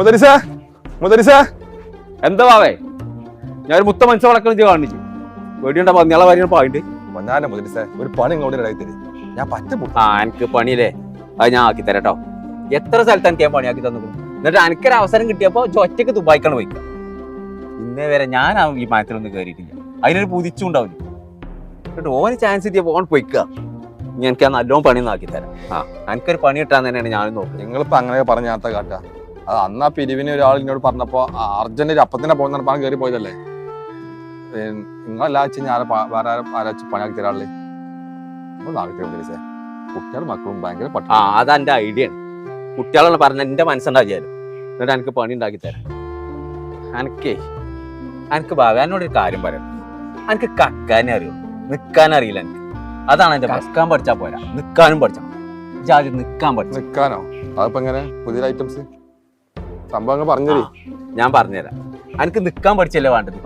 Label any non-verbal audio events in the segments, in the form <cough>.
മുതരിസ മുതലിസ. എന്താ വാവേ? ഞാൻ ഒരു മുത്ത മനുഷ്യ വളക്കണം കാണിച്ചു. വെടിയുണ്ട പന്നിയാളെ വരികയാണ് പോയിട്ട് ഞാനെ മുതലിസ ഒരു പണി ഇങ്ങോട്ട് ഇടയിൽ തരും. ഞാൻ പറ്റ ആ എനിക്ക് പണിയില്ലേ? അത് ഞാൻ ആക്കി തരാട്ടോ. എത്ര സ്ഥലത്ത് എനിക്ക് ഞാൻ പണിയാക്കി തന്നു? എന്നിട്ട് എനിക്കൊരു അവസരം കിട്ടിയപ്പോ ഒറ്റയ്ക്ക് ദുബായിക്കാണ് പോയി. ഇന്നേ വരെ ഞാൻ ആ വിമാനത്തിലൊന്നും കയറിയിട്ടില്ല അതിനൊരു പുതിച്ചും ഉണ്ടാവില്ല. എന്നിട്ട് ഓന് ചാൻസ് കിട്ടിയപ്പോ ഓൺ പോയിക്ക. ഇനി എനിക്ക് ആ നല്ലോണം പണി ആക്കി തരാം. ആ എനിക്കൊരു പണി കിട്ടാൻ തന്നെയാണ് ഞാനും നോക്കുന്നത് നിങ്ങളിപ്പോ അങ്ങനെ പറഞ്ഞ ഞാത്ത കാട്ട. അത് അന്ന് ആ പിരിവിന് ഒരാൾ എന്നോട് പറഞ്ഞപ്പോ അർജന്റ് ഒരു അപ്പത്തിനെ പോകുന്ന പണം കയറി പോയതല്ലേ? നിങ്ങളെല്ലാ വെച്ച് ഞാൻ വേറെ ആരാച്ച് പണിയാക്കി തരാളേ തരും കുട്ടികളും മക്കളും ഭയങ്കര ആ പട്ട അതാ ഐഡിയ. ആണ് കുട്ടികളാണ് പറഞ്ഞ എന്റെ മനസ്സുണ്ടാക്കിയാലും എന്നിട്ട് എനിക്ക് പണി ഉണ്ടാക്കി തരാം. എനിക്കേ എനിക്ക് ഭഗവാനോട് ഒരു കാര്യം പറയാം. എനിക്ക് കക്കാനേ അറിയുള്ളൂ. നിക്കാൻ അറിയില്ല എനിക്ക് അതാണ് എന്റെ കക്കാൻ പഠിച്ചാ പോരാ. നിക്കാനും പഠിച്ചാ ജാതി നിക്കാൻ പഠിച്ചു. നിക്കാനോ? അതിപ്പോ എങ്ങനെ? പുതിയ ഐറ്റംസ് സംഭവങ്ങൾ പറഞ്ഞേ ഞാൻ പറഞ്ഞുതരാം. എനിക്ക് നിക്കാൻ പഠിച്ചല്ലേ വേണ്ടത്.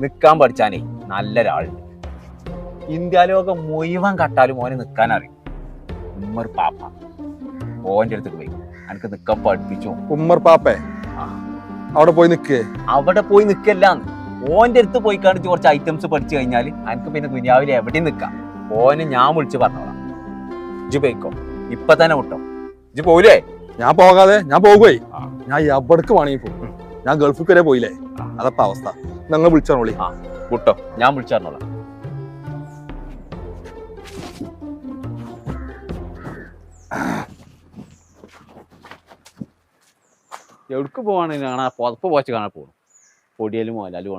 നിക്കാൻ പഠിച്ചാനേ നല്ലൊരാളുണ്ട് ഇന്ത്യ ലോകം മുഴുവൻ കട്ടാലും മോനെ നിക്കാൻ അറിയും ഉമ്മർ പാപ്പ. ഓന്റെ അടുത്ത് പോയി. എനിക്ക് നിക്കാൻ പഠിപ്പിച്ചു. ഉമ്മർ പാപ്പേ. അവിടെ പോയി നിക്കേ. അവിടെ പോയി നിക്കല്ല ഓന്റെ അടുത്ത് പോയി കാണിച്ച് കുറച്ച് ഐറ്റംസ് പഠിച്ചു കഴിഞ്ഞാൽ എനിക്ക് പിന്നെ ദുനിയാവിൽ എവിടെയും നിൽക്കാം ഓന് ഞാൻ വിളിച്ച് പറഞ്ഞോളാം. ഇജ് പോയിക്കോ. ഇപ്പൊ തന്നെ വിട്ടോ. ഇജ് പോയില്ലേ ഞാൻ പോകാതെ ഞാൻ പോകുവേ. ആ. ഞാൻ എവിടേക്ക് വേണമെങ്കിൽ പോകും ഞാൻ ഗൾഫിൽ വരെ പോയില്ലേ? അതപ്പ അവസ്ഥ. നിങ്ങൾ വിളിച്ചോളി വിട്ടോ. ഞാൻ വിളിച്ചു പറഞ്ഞോളാം എവിടേക്ക് പോവാണെങ്കിൽ കാണാ പുതപ്പ് പോച്ച് കാണാൻ പോകണം പൊടിയലും മോലാലും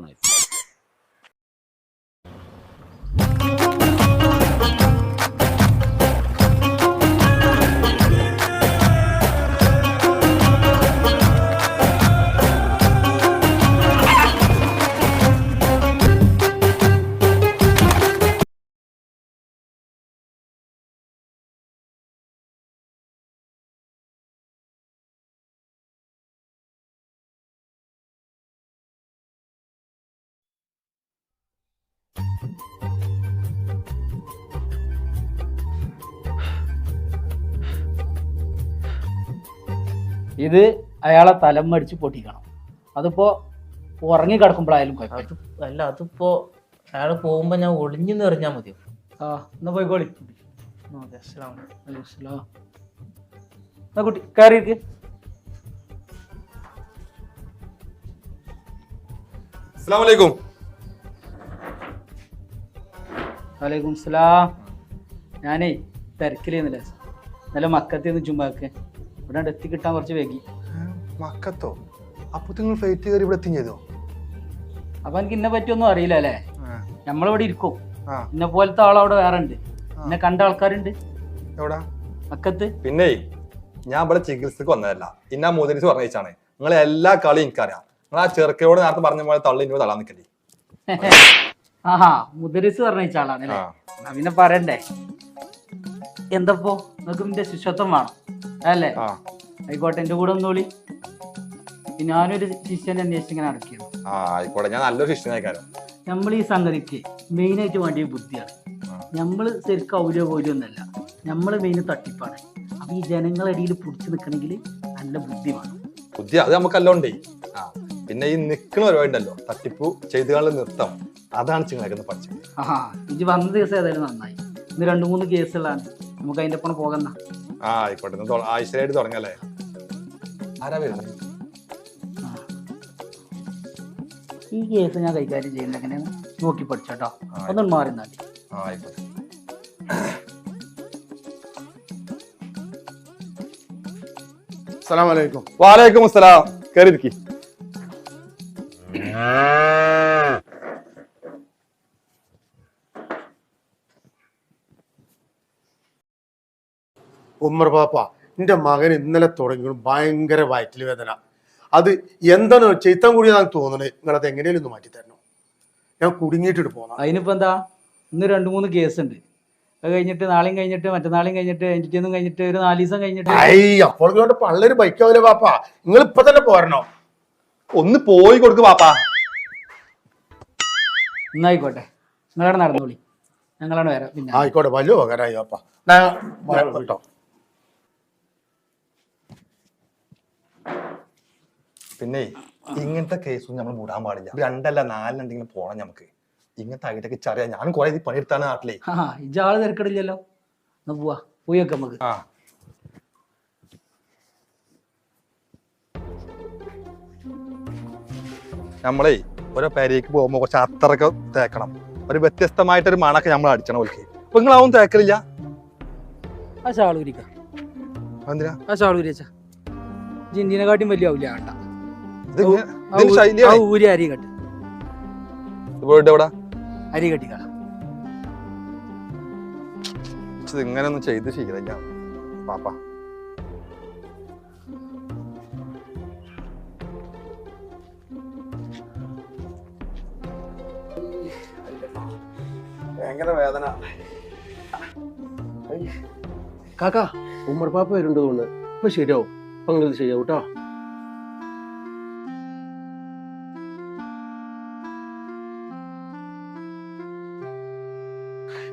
ഇത് അയാളെ തലം മടിച്ച് പൊട്ടിക്കണം. അതിപ്പോ ഉറങ്ങി കിടക്കുമ്പോഴായാലും അത് അല്ല അതിപ്പോ അയാൾ പോകുമ്പോ ഞാൻ ഒളിഞ്ഞു നിറഞ്ഞാ മതി. ആ എന്നാ പോയിക്കോളി കുട്ടി കയറിയിരിക്ക്. അസ്സലാമലൈക്കും വലൈക്കും സലാം ഞാനേ തിരക്കിലേന്നില്ല നല്ല മക്കത്തിന്ന് നിന്ന് ചുമ്മാക്ക് ഇവിടെ എത്തി കിട്ടാൻ കുറച്ച് വൈകി. മക്കത്തോ അപ്പൊ നിങ്ങൾ ഫ്ലൈറ്റ് കയറി ഇവിടെ ചെയ്തോ? അപ്പൊ എനിക്ക് ഇന്നെ പറ്റിയൊന്നും അറിയില്ല അല്ലേ? നമ്മളിവിടെ ഇരിക്കും. ഇന്നെ പോലത്തെ ആളവിടെ വേറെ ഉണ്ട്. എന്നെ കണ്ട ആൾക്കാരുണ്ട്. എവിടാ? മക്കത്ത് പിന്നെ ഞാൻ ഇവിടെ ചികിത്സക്ക് വന്നതല്ല. ഇന്നാ മുതലിച്ച് പറഞ്ഞാണ് നിങ്ങളെ എല്ലാ കളിയും എനിക്കറിയാം. നിങ്ങൾ ആ ചെറുക്കയോട് നേരത്തെ പറഞ്ഞ പോലെ തള്ളി ഇനി തള്ളാൻ നിൽക്കല്ലേ <laughs> ആഹാ മുദരിസ് പറഞ്ഞ ആളാണ് അല്ലേ? ആ. എന്നാ പിന്നെ പറയണ്ടേ? എന്തപ്പോ? നിങ്ങൾക്ക് നിന്റെ ശിഷ്യത്വം വേണം? അല്ലേ? ആ. ആയിക്കോട്ടെ എന്റെ കൂടെ ഒന്നോളി ഞാനൊരു ശിഷ്യനെ അന്വേഷിച്ച് ഇങ്ങനെ നടക്കുകയാണ്. ആ ആയിക്കോട്ടെ ഞാൻ നല്ലൊരു ശിഷ്യനായിക്കാരം നമ്മൾ ഈ സംഗതിക്ക് മെയിൻ ആയിട്ട് വേണ്ടിയ ബുദ്ധിയാണ്. നമ്മൾ നമ്മൾ ശരിക്കും ഔര്യ പോലൊന്നല്ല നമ്മൾ മെയിൻ തട്ടിപ്പാണ്. അപ്പൊ ഈ ജനങ്ങളടിയിൽ പിടിച്ചു നിൽക്കണമെങ്കിൽ നല്ല ബുദ്ധി വേണം. ബുദ്ധി അത് നമുക്ക് ഉണ്ടേ. ആ പിന്നെ ഈ നിൽക്കുന്ന പരിപാടി ഉണ്ടല്ലോ ചെയ്തു കാണുന്ന നിർത്തം. അതാണ് ചിങ്ങളൊക്കെ പഠിച്ചത് ആഹാ ഇത് വന്ന ദിവസം ഏതായാലും നന്നായി. ഇന്ന് രണ്ട് മൂന്ന് കേസുകളാണ് നമുക്ക് അതിന്റെ ഒപ്പം പോകുന്ന ആ ആയിക്കോട്ടെ. ആഴ്ചയിലായിട്ട് തുടങ്ങല്ലേ? ആരാ വരുന്നത് ഈ കേസ് ഞാൻ കൈകാര്യം ചെയ്യുന്നത് എങ്ങനെയാണ്? നോക്കി പഠിച്ചോട്ടോ ഒന്നും മാറി നാട്ടി ആയിക്കോട്ടെ. അസ്സലാമു വാലൈക്കും വാലേക്കും അസ്സലാം. കയറി ഇരിക്കി ഉമ്മർ പാപ്പ എന്റെ മകൻ ഇന്നലെ തുടങ്ങി ഭയങ്കര വയറ്റിൽ വേദന. അത് എന്താണ് ചെയ്ത്തം കൂടിയതാണ് തോന്നുന്നത് നിങ്ങളത് എങ്ങനെയും ഒന്ന് മാറ്റി തരണം? ഞാൻ കുടുങ്ങിയിട്ടിട്ട് പോകണം അതിനിപ്പോ എന്താ? ഇന്ന് രണ്ട് മൂന്ന് കേസ് ഉണ്ട് അത് കഴിഞ്ഞിട്ട് നാളെയും കഴിഞ്ഞിട്ട് മറ്റന്നാളെയും കഴിഞ്ഞിട്ട് എനിക്കൊന്നും കഴിഞ്ഞിട്ട് ഒരു നാല് ദിവസം കഴിഞ്ഞിട്ട് അയ്യ അപ്പോൾ ഇങ്ങോട്ട് ബൈക്ക് ആവില്ല പാപ്പ? നിങ്ങൾ ഇപ്പൊ തന്നെ പോരണോ? ഒന്ന് പോയി കൊടുക്ക് പാപ്പാ. എന്നായിക്കോട്ടെ നിങ്ങളവിടെ നടന്നോളി. ഞങ്ങളാണ് വരാം. പിന്നെ. ആയിക്കോട്ടെ വലിയ ഉപകാരമായി പാപ്പ. ഞാൻ കേട്ടോ. പിന്നെ ഇങ്ങനത്തെ കേസൊന്നും നമ്മൾ മൂടാൻ പാടില്ല. രണ്ടല്ല നാലിനെന്തെങ്കിലും പോണം നമുക്ക് ഇങ്ങനത്തെ ഐഡിയൊക്കെ ചറിയാ ഞാൻ കുറെ ഇത് പണിയെടുത്താണ് നാട്ടിലെ. ഇജാൾ തിരക്കടില്ലല്ലോ. എന്നാ പോവാ. പോയി വെക്കാം നമുക്ക് ആ. നമ്മളേ ഓരോ പേരേക്ക് പോകുമ്പോ കുറച്ച് അത്രയൊക്കെ തേക്കണം. ഒരു വ്യത്യസ്തമായിട്ടൊരു മണൊക്കെ നമ്മൾ അടിച്ചണം ഓൽക്ക്. അപ്പൊ നിങ്ങൾ അവൻ തേക്കലില്ല? ആ ഷാളൂരിക്ക എന്തിനാ ആ ചാളൂരി അച്ഛാ. ജിന്റിനെ കാട്ടിയും വലിയ ആവില്ല വേണ്ട ഊരി അരി കെട്ട്. കെട്ടിക്കള ഇങ്ങനെ ഒന്നും ചെയ്ത് ശീലമില്ല പാപ്പ. ഭയങ്കര വേദന. കാക്ക. ഉമ്മർ പാപ്പ വരുന്നുണ്ട് തോന്നുന്നു. ഇപ്പൊ ശരിയാവും. അങ്ങനെ നിങ്ങൾ കേട്ടോ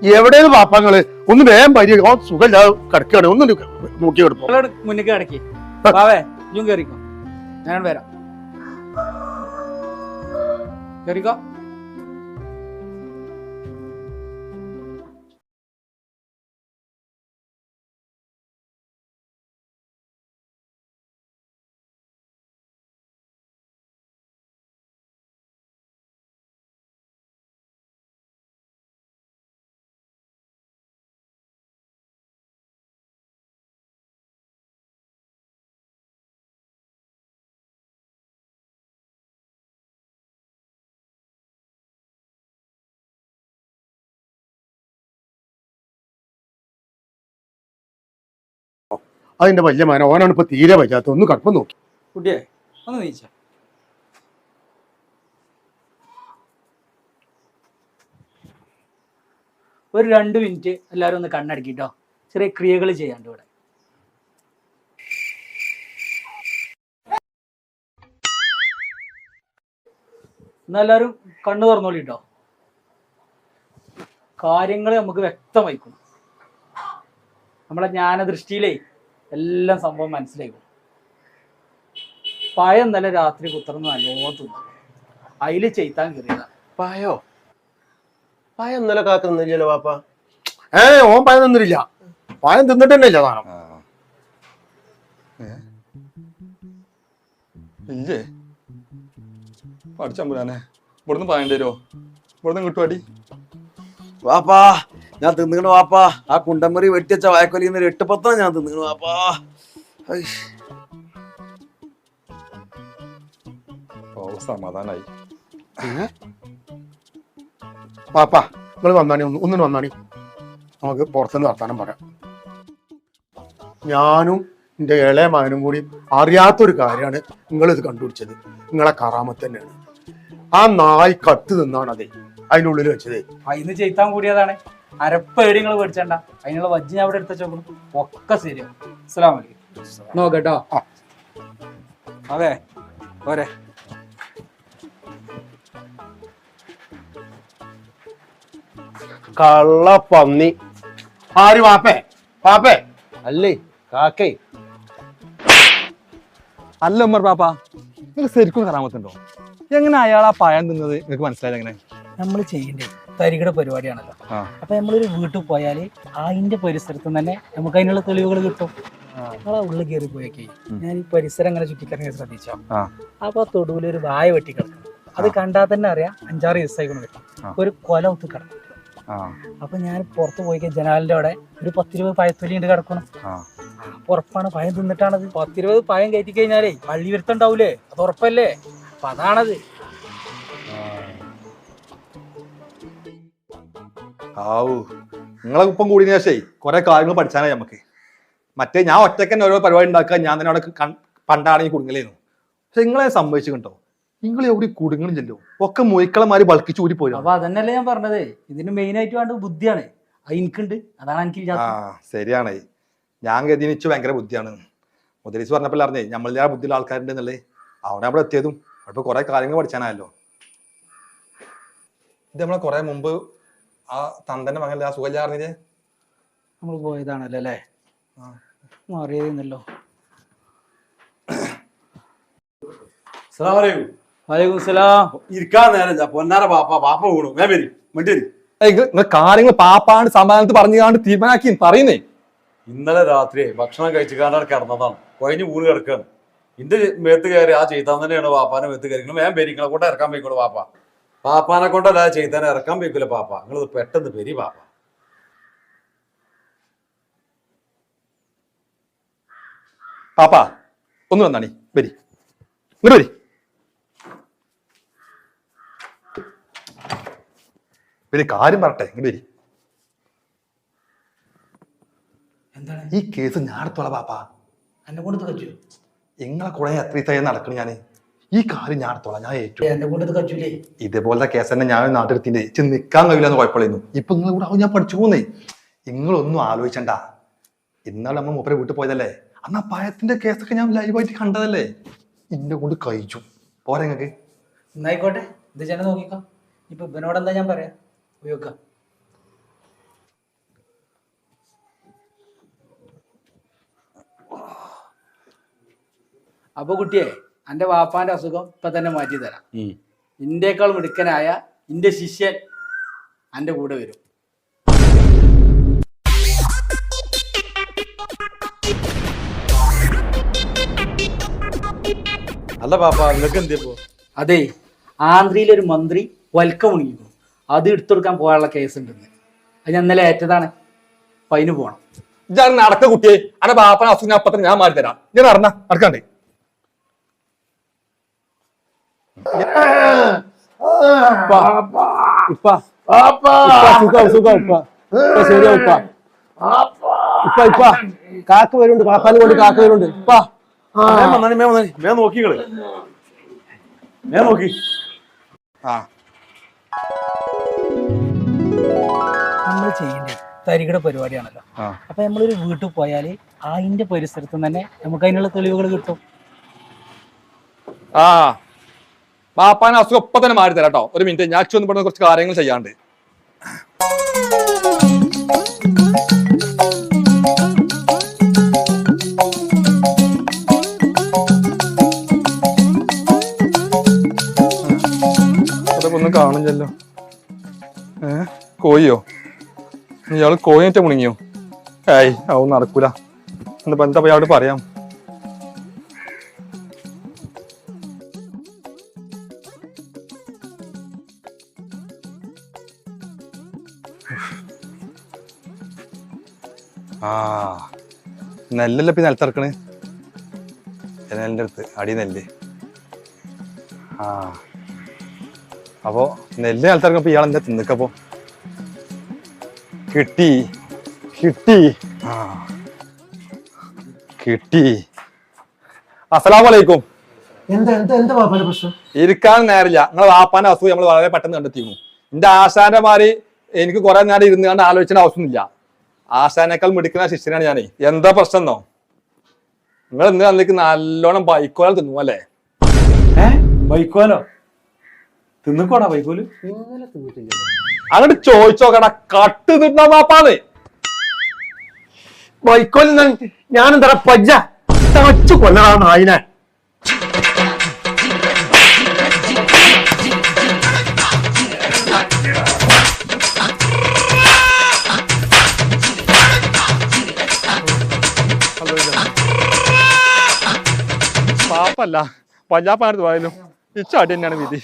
എവിടെയാണ് പാപ്പങ്ങൾ? ഒന്ന് വേഗം പരി ഓ സുഖമില്ലാതെ കിടക്കുകയാണ്. ഒന്ന് നോക്കി കിടപ്പോ കിടക്കി. ബാവേ കേറിക്കോ. ഞാൻ വരാം. കേറിക്കോ. അതിന്റെ വലിയ മാന ഓനാണ് ഇപ്പൊ തീരെ വയ്യാത്ത ഒന്ന് കടുപ്പം നോക്കി. കുട്ടിയെ ഒന്ന് നീച്ച. ഒരു രണ്ട് മിനിറ്റ് എല്ലാവരും ഒന്ന് കണ്ണടക്കിട്ടോ. ചെറിയ ക്രിയകൾ ചെയ്യാണ്ട് ഇവിടെ. എന്നെല്ലാരും കണ്ണു തുറന്നോളിട്ടോ. കാര്യങ്ങൾ നമുക്ക് വ്യക്തമായിക്കും നമ്മളെ ജ്ഞാനദൃഷ്ടിയിലേ എല്ലാം സംഭവം മനസ്സിലായി. പായ ഇന്നലെ രാത്രി കുത്തർന്ന് നല്ലോണം തിന്നു. അതിൽ ചെയ്ത്താൻ കയറിയതാ. പായോ പായ ഇന്നലെ കാക്കുന്നില്ലല്ലോ പാപ്പ. ഏ ഓൻ പായ തിന്നിട്ടില്ല പായം തിന്നിട്ട് തന്നെ ഇല്ല സാധനം ഇല്ലേ? പഠിച്ചമ്പുരാനെ. ഇവിടുന്ന് പായണ്ടേരോ ഇവിടുന്ന് കിട്ടുവാടി. വാപ്പാ. ഞാൻ തിന്നിക്കണ വാപ്പാ? ആ കുണ്ടമ്പറി വെട്ടിച്ച വായക്കൊലിയിൽ നിന്ന് എട്ട് പത്താ ഞാൻ തിന്നിക്കണ വാപ്പാ? ഓ സമാധാനായി. പാപ്പാ നിങ്ങൾ വന്നാണി ഒന്ന് ഒന്നിന് വന്നാണി. നമുക്ക് പുറത്തുനിന്ന് വർത്താനം പറയാം. ഞാനും എന്റെ ഇളയ മകനും കൂടി അറിയാത്തൊരു കാര്യമാണ് നിങ്ങൾ ഇത് കണ്ടുപിടിച്ചത്. നിങ്ങളെ കറാമത്ത് തന്നെയാണ്. ആ നായ് കത്ത് നിന്നാണ് അതെ അതിനുള്ളിൽ ഉള്ളിൽ വെച്ചത് അതിന് ചെയ്ത്താൻ കൂടിയതാണ്. അരപ്പേടി നിങ്ങൾ പേടിച്ചണ്ട. അതിനുള്ള വജ്ജി ഞാൻ അവിടെ എടുത്ത ചോക്കണം ഒക്കെ ശരിയാവും അസ്സലാമു അലൈക്കും. നോക്കട്ടോ. അതെ. പോരെ. കള്ള പന്നി ആര് പാപ്പേ പാപ്പേ അല്ലേ കാക്കേ. അല്ല ഉമ്മർ പാപ്പ നിങ്ങൾക്ക് ശരിക്കും കറാമത്തുണ്ടോ എങ്ങനെ അയാൾ ആ പഴം തിന്നത്? നിങ്ങൾക്ക് മനസ്സിലായത് എങ്ങനെ? നമ്മൾ ചെയ്യേണ്ടത് തരികിട പരിപാടിയാണല്ലോ. അപ്പൊ നമ്മളൊരു വീട്ടിൽ പോയാൽ അതിന്റെ പരിസരത്ത് തന്നെ നമുക്ക് അതിനുള്ള തെളിവുകൾ കിട്ടും. ഞങ്ങളെ ഉള്ളിൽ കയറി പോയൊക്കെ. ഞാൻ ഈ പരിസരം അങ്ങനെ ചുറ്റിക്കറങ്ങി ശ്രദ്ധിച്ചോ. അപ്പൊ ആ തൊടുവിൽ ഒരു വായ വെട്ടി കിടക്കും. അത് കണ്ടാൽ തന്നെ അറിയാം അഞ്ചാറ് ദിവസമായിക്കൊണ്ട്. കിട്ടും ഒരു കൊല ഒത്ത് കിടക്കും. അപ്പൊ ഞാൻ പുറത്ത് പോയി ജനാലിന്റെ അവിടെ ഒരു പത്തിരുപത് പഴത്തൊലി ഉണ്ട് കിടക്കണം. ഉറപ്പാണ് പഴം തിന്നിട്ടാണത്. പത്തിരുപത് പഴം കയറ്റി കഴിഞ്ഞാലേ വള്ളി വരുത്തുണ്ടാവൂലേ അത് ഉറപ്പല്ലേ? അപ്പൊ അതാണത്. ആവൂ നിങ്ങളെ ഒപ്പം കൂടിയതിനു ശേഷേ കുറെ കാര്യങ്ങൾ പഠിച്ചാനായി നമുക്ക്. മറ്റേ ഞാൻ ഒറ്റയ്ക്ക് തന്നെ ഓരോ പരിപാടി ഉണ്ടാക്കുക ഞാൻ തന്നെ അവിടെ പണ്ടാണെങ്കിൽ കുടുങ്ങലേന്നു പക്ഷെ നിങ്ങളെ സംഭവിച്ചു കണ്ടോ നിങ്ങൾ എവിടെ കുടുങ്ങണില്ലല്ലോ ഒക്കെ മൊയ്ക്കളമാര് ബൾക്കി ചൂരി പോയി അപ്പൊ അതന്നെയല്ലേ ഞാൻ പറഞ്ഞത്. ഇതിന് മെയിൻ ആയിട്ട് വേണ്ടത് ബുദ്ധിയാണ്. അത് എനിക്കുണ്ട്. അതാണ് ആ എനിക്കില്ലാത്തത് ശരിയാണ്. ഞാൻ ഗതിനിച്ചു ഭയങ്കര ബുദ്ധിയാണ്. മുതലീസ് പറഞ്ഞപ്പോൾ അറിഞ്ഞേ? നമ്മളില്ലാ ബുദ്ധിയുള്ള ആൾക്കാരുണ്ട് എന്നുള്ളത് അവിടെ അവിടെ എത്തിയതും. അവിടെ കുറെ കാര്യങ്ങൾ പഠിച്ചാനായല്ലോ. ഇത് നമ്മളെ കുറെ മുമ്പ് ആ തന്തന്റെ മകനല്ലേ ആ സുഖമില്ലാറിഞ്ഞേ നമ്മൾ പോയതാണല്ലോ അല്ലേ? മാറിയതെന്നല്ലോ. വലൈക്കും സലാം ഇരിക്കാൻ പൊന്നാര പാപ്പ പാപ്പ വീണു. ഞാൻ വരും വേണ്ടി വരും. നിങ്ങൾ കാര്യങ്ങൾ പാപ്പാണ്ട് സമാധാനത്ത് പറഞ്ഞാണ്ട് തീരുമാനാക്കി പറയുന്നേ. ഇന്നലെ രാത്രി ഭക്ഷണം കഴിച്ചു കാണാൻ കിടന്നതാണ്. കൊയഞ്ഞ് വീണ് കിടക്കാണ്. ഇന്റെ മേത്ത് കയറി ആ ചെയ്താൻ തന്നെയാണ് വാപ്പാനെ മേത്ത് കയറി ഞാൻ പെരിങ്ങളെ കൊണ്ട് ഇറക്കാൻ പോയിക്കോളൂ പാപ്പ പാപ്പാനെ കൊണ്ടല്ല ചെയ്താനെ ഇറക്കാൻ പോയിക്കൂല പാപ്പ. നിങ്ങൾ പെട്ടെന്ന് പെരി പാപ്പ. പാപ്പ ഒന്ന് വന്നാണി വരി. ഇങ്ങോട്ട് വരി. വരി കാര്യം പറട്ടെ ഇങ്ങോട്ട് വരി. എന്താണ്? ഈ കേസ് ഞാൻ എടുത്തോളാം പാപ്പ. എന്നെ കൊണ്ട് തുടച്ചു നിങ്ങളെ കുറെ എത്ര ദിവസമായി നടക്കണം ഞാൻ. ഈ കാര്യം ഞാൻ ഏറ്റു ഞാൻ ഏറ്റവും കച്ചൂലേ ഇതേപോലത്തെ കേസ് തന്നെ ഞാൻ നാട്ടിലെത്തിന്റെ ചെന്ന് നിൽക്കാൻ കഴിയില്ല എന്ന് കുഴപ്പമില്ലായിരുന്നു. ഇപ്പൊ നിങ്ങൾ കൂടെ ഞാൻ പഠിച്ചു പോകുന്നേ നിങ്ങളൊന്നും ആലോചിച്ചണ്ട. ഇന്നാൾ നമ്മൾ മൂപ്പരെ വീട്ടിൽ പോയതല്ലേ? അന്ന് ആ പഴത്തിന്റെ കേസൊക്കെ ഞാൻ ലൈവായിട്ട് കണ്ടതല്ലേ? ഇന്നെ കൊണ്ട് കഴിച്ചു. പോരാ നിങ്ങക്ക് എന്നായിക്കോട്ടെ ഇത് ചേട്ടൻ നോക്കിക്കാം. ഇപ്പൊ ഇവനോട് എന്താ ഞാൻ പറയാ? ഉപയോഗിക്കാം. അപ്പൊ കുട്ടിയെ എന്റെ വാപ്പാന്റെ അസുഖം ഇപ്പൊ തന്നെ മാറ്റി തരാം. ഇന്ത്യക്കാൾ മിടുക്കനായ ഇന്റെ ശിഷ്യൻ എന്റെ കൂടെ വരും. അല്ല പാപ്പ നിങ്ങൾക്ക് എന്തിപ്പോ അതെ ആന്ധ്രയിലെ ഒരു മന്ത്രി വൽക്ക മുണിക്കുന്നു അത് എടുത്തെടുക്കാൻ പോകാനുള്ള കേസ് ഉണ്ടെന്ന്. അത് ഞാൻ ഇന്നലെ ഏറ്റതാണ്. അപ്പൊ അതിന് പോണം. ഇതാണ് നടക്ക കുട്ടിയെ. അന്റെ ബാപ്പന അസുഖം അപ്പത്തിന് ഞാൻ മാറി തരാം. ഞാൻ നടന്ന നടക്കാണ്ടേ. ഇപ്പ ഇപ്പ സുഖം സുഖം ഇപ്പ ഇപ്പ ശരിയാവും ഇപ്പ ഇപ്പ ഇപ്പ കാക്ക വരുന്നുണ്ട് പാപ്പാനെ കൊണ്ട് കാക്ക വരുന്നുണ്ട്. ഇപ്പ മേ നോക്കിങ്ങൾ മേ നോക്കി ആ. നമ്മൾ ചെയ്യേണ്ടത് തരികിട പരിപാടിയാണല്ലോ. അപ്പൊ നമ്മളൊരു വീട്ടിൽ പോയാൽ അതിന്റെ പരിസരത്ത് തന്നെ നമുക്ക് അതിനുള്ള തെളിവുകൾ കിട്ടും. ആ. ബാപ്പാന അസുഖം ഒപ്പം തന്നെ മാറി തരാം കേട്ടോ. ഒരു മിനിറ്റ് ഞാൻ അച്ഛൻ പെടുന്ന കുറച്ച് കാര്യങ്ങൾ ചെയ്യാണ്ട് കോയിയോ ഒന്നും ഏ? കോഴിയോ? ഇയാൾ കോയിട്ട് മുണങ്ങിയോ? ഏയ് അതൊന്നും നടക്കൂല. എന്താ എന്താ അവിടെ പറയാം? ആ. നെല്ലല്ല ഇപ്പം നിലത്തിറക്കണ്. നെല്ലിന്റെ അടുത്ത്? അടി നെല്ല്. ആ. അപ്പോൾ നെല്ല് നിലത്തിറക്കപ്പോ ഇയാൾ എന്താ തിന്നിക്കപ്പോ കിട്ടി. കിട്ടി. ആ. കിട്ടി. അസലാമലൈക്കും ഇരിക്കാൻ നേരില്ല നിങ്ങളെ വാപ്പാന്റെ അസുഖം നമ്മൾ വളരെ പെട്ടെന്ന് കണ്ടെത്തിയിരുന്നു എന്റെ ആശാന്റെ മാറി എനിക്ക് കുറെ നേരം ഇരുന്ന് കണ്ട് ആലോചിക്കേണ്ട ആവശ്യമൊന്നുമില്ല. ആശാനേക്കാൾ മിടിക്കുന്ന ശിഷ്യനാണ് ഞാനേ. എന്താ പ്രശ്നം എന്നോ നിങ്ങൾ ഇന്ന് അന്നേക്ക് നല്ലോണം ബൈക്കോലം തിന്നു അല്ലേ? ഏ? ബൈക്കോലോ തിന്നിക്കോടാ ബൈക്കോൽ ഇന്നലെ തിന്നിട്ടില്ല. അങ്ങോട്ട് ചോദിച്ചോക്കട കട്ട് തിന്നാ മാപ്പാന്ന്. ബൈക്കോലിന്ന് ഞാനെന്താ പജ്ജ? തച്ചു കൊല്ലണ നായിനെ? പാപ്പല്ല പഞ്ചാബ് പോയാലും ഇച്ചാട്ടി തന്നെയാണ് വിധി.